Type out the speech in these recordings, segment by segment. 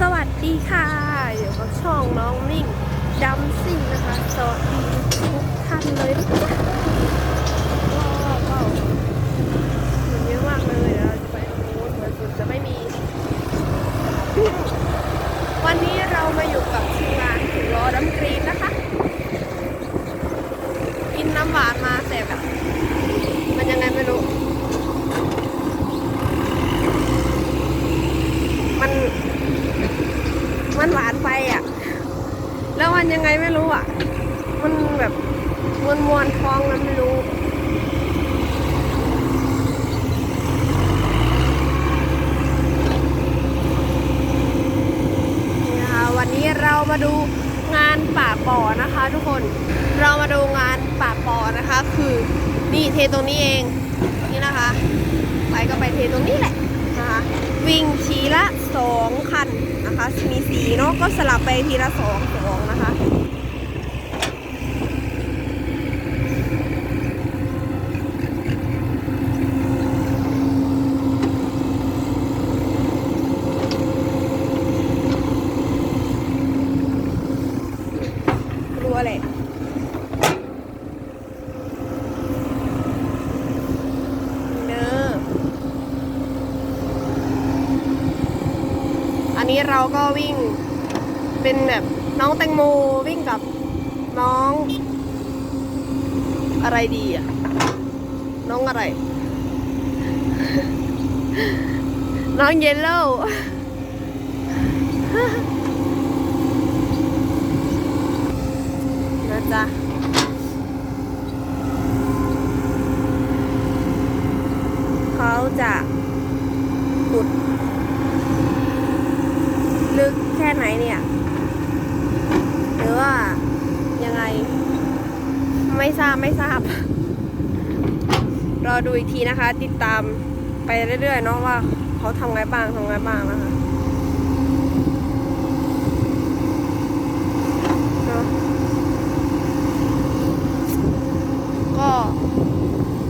สวัสดีค่ะ อยู่กับช่องน้องมิ่งดัมซิ่งนะคะ สวัสดีทุกท่านเลยนะคะว้าวว้าวมันเยอะมากเลยเราจะไปตรงนู้นเหมือนฝนจะไม่มี วันนี้เรามาอยู่กับทีมงานถึงล้อดัมกรีนนะคะกินน้ำหวานมาแต่แบบ มันยังไงไม่รู้ มัน มันหวานไปอะ แล้วมันยังไงไม่รู้อะ มันแบบมวนมวนๆท้องมันไม่รู้ นี่นะคะวันนี้เรามาดูงานป่าปอ นะคะทุกคนเรามาดูงานป่าปอนะคะ คือนี่เทตรงนี้เองนี่นะคะไปก็ไปเทตรงนี้แหละนะคะ วิ่งทีละสองคันนะคะ มีสีเนาะก็สลับไปทีละสองสองนะคะ รู้อะไรเนออันนี้ เราก็วิ่งเป็นแบบน้องแตงโมวิ่งกับน้อง อะไรดีอะ น้องอะไร น้องเยลโล่นะจ๊ะ เขาจะขุด ลึกแค่ไหนเนี่ย หรือว่ายังไง ไม่ทราบไม่ทราบ รอดูอีกทีนะคะ ติดตามไปเรื่อยๆเนาะว่าเขาทำไงบ้างทำไงบ้างนะคะเนาะก็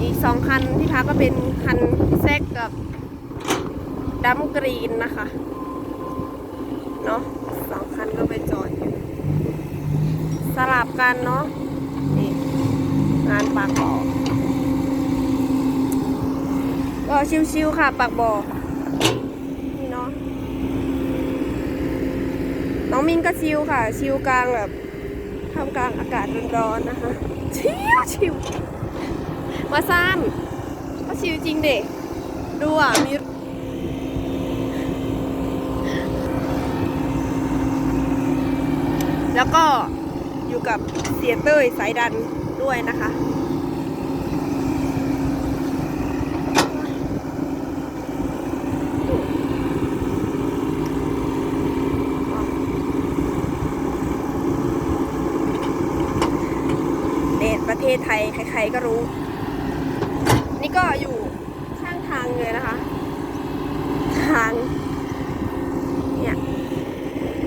อีกสองคันที่พักก็เป็นคันแซกกับดัมกรีนนะคะ เนาะสองคันก็ไปจอดอยู่ สลับกันเนาะนี่งานปากบ่อก็ชิวๆค่ะ ปากบ่อนี่เนาะน้องมินก็ชิวค่ะ ชิวกลางแบบทำกลางอากาศร้อนๆนะคะ ชิวชิวมาซ้ำก็ชิวจริงเด็กดูอะมี แล้วก็อยู่กับเสียเต้ยสายดันด้วยนะคะ เดทประเทศไทย ใครๆก็รู้ นี่ก็อยู่ข้างทางเลยนะคะ ทาง เนี่ย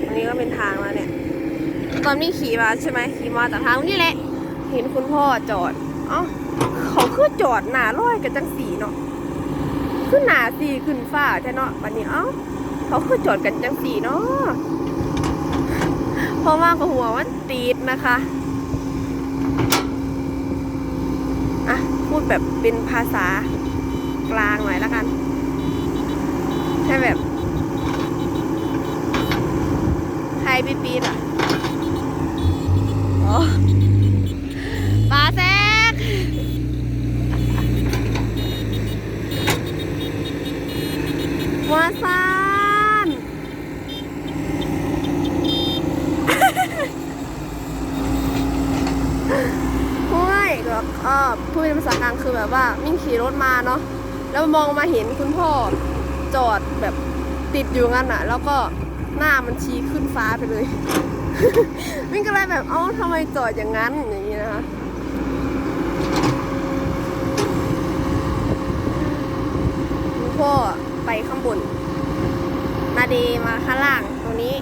ตรงนี้ก็เป็นทางแล้วเนี่ย ตอนนี้ขี่มาใช่ไหมขี่มาจากทางนี่แหละ เห็นคุณพ่อจอด เอ้าเขาคือจอดหนาร้อยกันจังสีเนาะขึ้นหนาสีขึ้นฟ้าใช่เนาะวันนี้เอ้าเขาคือจอดกันจังสีเนาะเพราะว่าก็หัวมันตีดนะคะอะพูดแบบเป็นภาษากลางหน่อยละกันแค่แบบไทยปีปีดอะ อ๋อปลาแซกวาซานห้วยแบบเออพูดเป็น ภาษากลางคือแบบว่ามิ่งขี่รถมาเนาะแล้วมองมาเห็นคุณพ่อจอดแบบติดอยู่งั้นอะแล้วก็หน้ามันชี้ขึ้นฟ้าไปเลย มิ่งก็เลยแบบเอ้าทำไมจอดอย่างนั้นอย่างนี้นะคะคุณพ่อไปข้างบนนาเดมาข้างล่างตรงนี้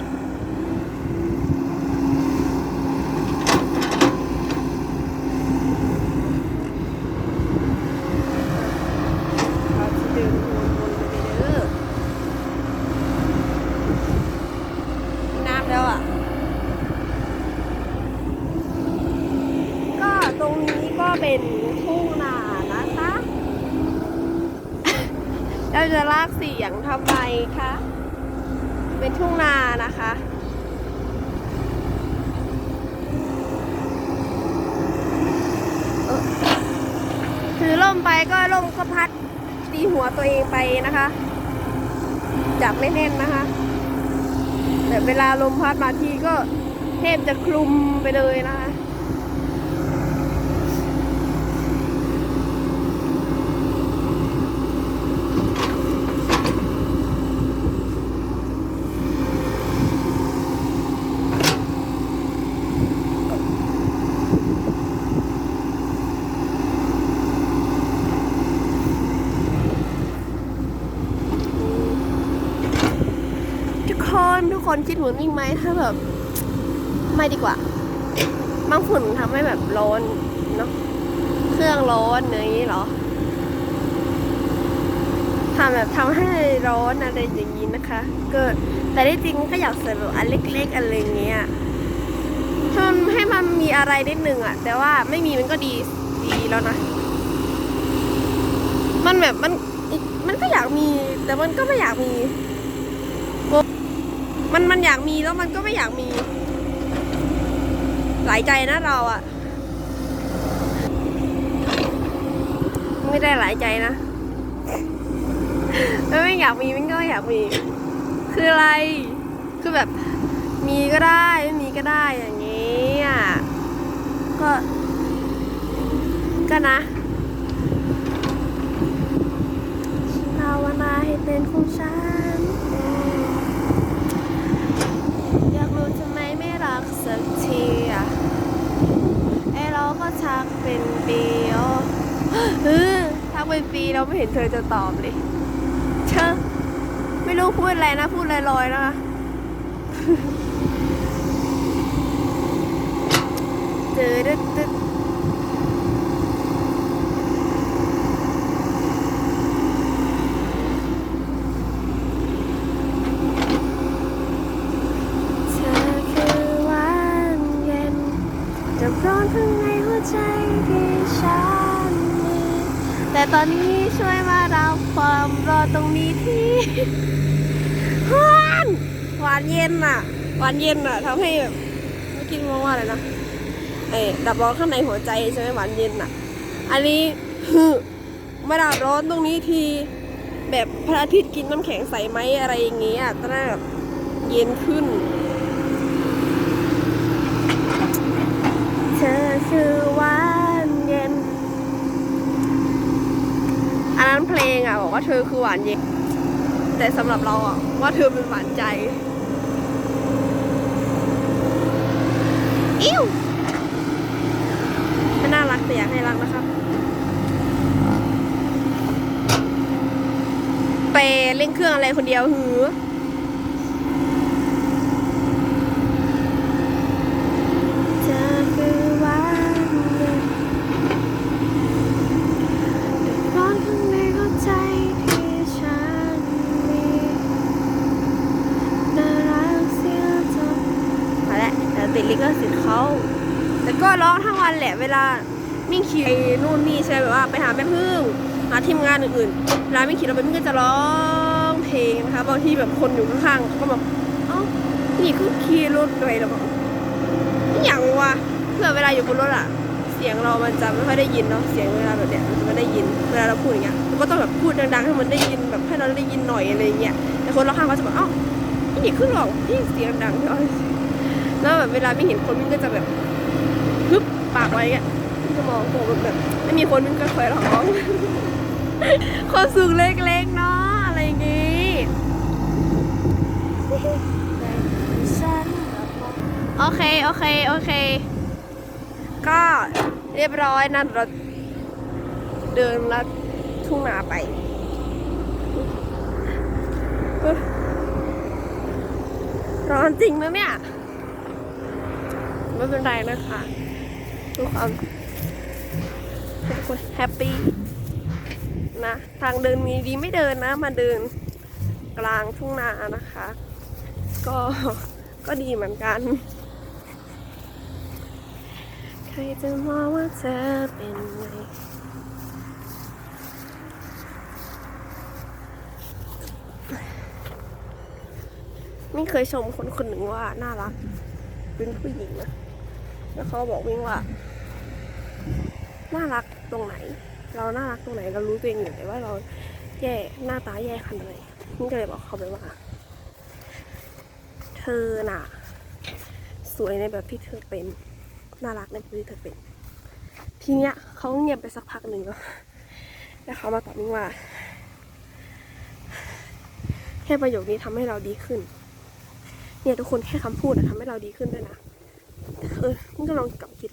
็เป็นทุ่งนานะคะเราจะลากเสียงทำไมคะเป็นทุ่งนานะคะถือล่มไปก็ล่มก็พัดตีหัวตัวเองไปนะคะ จับไม่แน่นนะคะ แต่เวลาลมพัดมาทีก็เทพจะคลุมไปเลยนะคะ คนคิดเหมือนมิ่งไหมถ้าแบบ ไม่ดีกว่า บางฝุ่นทำให้แบบร้อนเนาะเครื่องร้อนอย่างนี้เหรอทำแบบทำให้ร้อนอะไรอย่างนี้นะคะ เกิดแต่ที่จริงก็อยากใส่แบบอันเล็กๆอะไรอย่างเงี้ยถ้มันให้มันมีอะไรนิดนึงอะแต่ว่าไม่มีมันก็ดีดีแล้วนะ มันแบบมันมันก็อยากมี แต่มันก็ไม่อยากมี มันมันอยากมีแล้วมันก็ไม่อยากมี หลายใจนะเราอะไม่ได้หลายใจนะมันไม่อยากมีมันก็ไม่อยากมี คืออะไร คือแบบมีก็ได้ไม่มีก็ได้อย่างนี้อะก็ ก็นะภาวนาให้เป็นของฉัน อยากรู้ทำไมไม่รักสัก ทีอะไอเราก็ชักเป็นปีอ๋อเออทักเป็นปีเราไม่เห็นเธอจะตอบเลยเชอะไม่รู้พูดอะไรนะ พูดลอยๆนะคะเจอดึดดึดเธอคือวันเย็นจะร้อนข้างในหัวใจที่ฉันมีแตอนนี้ช่วยมารับความรอตรงนี้ที่หวานหวานเย็นอะ หวานเย็นอะทำให้แบบเมื่อกี้มองว่าอะไรนะเอ้ดับร้อนข้างในหัวใจใช่ไหมหวานเย็นอะ อันนี้มาดับร้อนตรงนี้ทีแบบพระอาทิตย์กินน้ำแข็งใสไหมอะไรอย่างเงี้ยตอนนั้นแบบเย็นขึ้น เธอคือหวานเย็น อัน นั้นเพลงอะบอกว่าเธอคือหวานเย็นแต่สำหรับเราอะว่าเธอเป็นหวานใจอิ้วไม่น่ารักแต่อยากให้รักนะครับไปเล่นเครื่องอะไรคนเดียวหือ ติดลิขสิทธิ์เขาแต่ก็ร้องทั้งวันแหละเวลามิ่งขี่นู่นนี่ใช่ไหมแบบว่าไปหาแม่พึ่งหาทีมงานอื่นๆเวลามิ่งขี่เราไปมิ่งก็จะร้องเพลงนะคะบางทีแบบคนอยู่ข้างๆก็แบบเอ้านี่คือขี่รถไปหรอเปล่าอย่างวะเพื่อเวลาอยู่บนรถอะเสียงเรามันจะไม่ค่อยได้ยินเนาะเสียงเวลาแบบเนี้ยมันจะไม่ได้ยินเวลาเราพูดอย่างเงี้ยก็ต้องแบบพูดดังๆให้มันได้ยินแบบให้เราได้ยินหน่อยอะไรเงี้ยแต่คนเราข้างเขาจะแบบเอ้านี่ขึ้นหรอกพี่เสียงดังเนาะ แล้วแบบเวลาไม่เห็นคนมันก็จะแบบฮึบปากไว้เงี้ยมันจะมองโผล่แบบไม่มีคนมันก็คอยร้องความสุขเล็กๆเนาะอะไรอย่างงี้โอเค โอเค โอเค ก็เรียบร้อยนะเราเดินลัดทุ่งนาไปร้อนจริงนะเนี่ย ไม่เป็นไรนะคะทุกความทุกคนแฮปปี้นะทางเดินมีดีไม่เดินนะ มาเดินกลางทุ่งนานะคะ ก็ก็ดีเหมือนกัน ใครจะมองว่าเธอเป็นไงไม่เคยชมคนคนหนึ่งว่าน่ารัก เป็นผู้หญิงนะ แล้วเขาบอกมิ่งว่า น่ารักตรงไหน เราน่ารักตรงไหน เรารู้ตัวเองอยู่แต่ว่าเราแย่หน้าตาแย่ขนาดไหนมิ่งก็เลยบอกเขาไปว่า เธอน่ะ สวยในแบบที่เธอเป็น น่ารักในแบบที่เธอเป็น ทีเนี้ยเขาเงียบไปสักพักหนึ่งแล้วแล้วเขามาตอบมิ่งว่าแค่ประโยคนี้ทำให้เราดีขึ้น เนี่ยทุกคนแค่คำพูดอะทำให้เราดีขึ้นด้วยนะ เออมิ่งก็ลองกลับคิดว่า